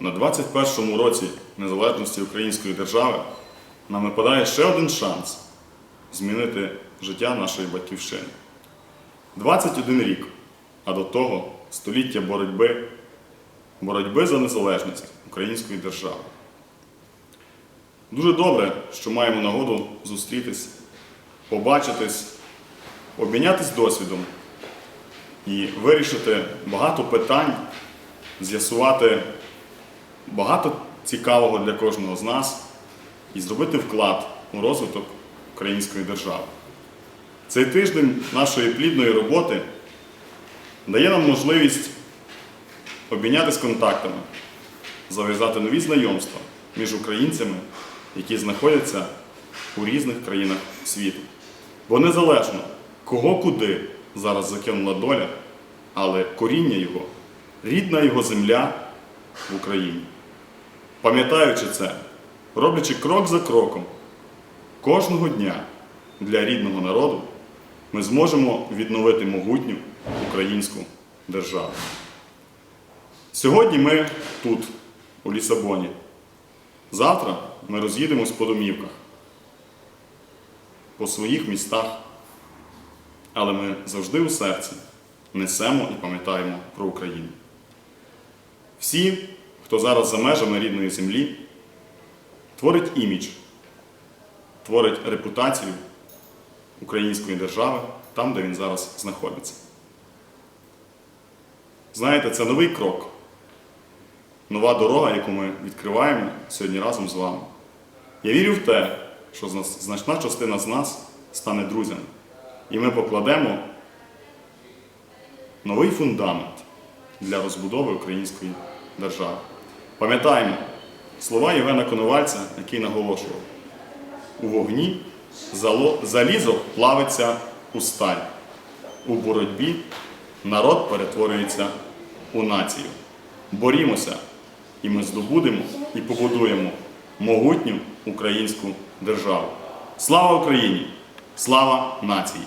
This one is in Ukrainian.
на 21-му році незалежності Української держави нам випадає ще один шанс змінити життя нашої батьківщини. 21 рік, а до того століття боротьби, боротьби за незалежність української держави. Дуже добре, що маємо нагоду зустрітись, побачитись, обмінятись досвідом і вирішити багато питань, з'ясувати багато цікавого для кожного з нас і зробити вклад у розвиток української держави. Цей тиждень нашої плідної роботи дає нам можливість обмінятися контактами, зав'язати нові знайомства між українцями, які знаходяться у різних країнах світу. Бо незалежно, кого куди зараз закинула доля, але коріння його, рідна його земля в Україні. Пам'ятаючи це, роблячи крок за кроком, кожного дня для рідного народу, ми зможемо відновити могутню українську державу. Сьогодні ми тут, у Лісабоні. Завтра ми роз'їдемось по домівках, по своїх містах, але ми завжди у серці несемо і пам'ятаємо про Україну. Всі, хто зараз за межами рідної землі, творить імідж, творить репутацію української держави там, де він зараз знаходиться. Знаєте, це новий крок, нова дорога, яку ми відкриваємо сьогодні разом з вами. Я вірю в те, що значна частина з нас стане друзями, і ми покладемо новий фундамент для розбудови української держави. Пам'ятаємо слова Євгена Коновальця, який наголошував: у вогні залізо плавиться у сталь, у боротьбі народ перетворюється у націю. Борімося, і ми здобудемо і побудуємо могутню українську державу. Слава Україні! Слава нації!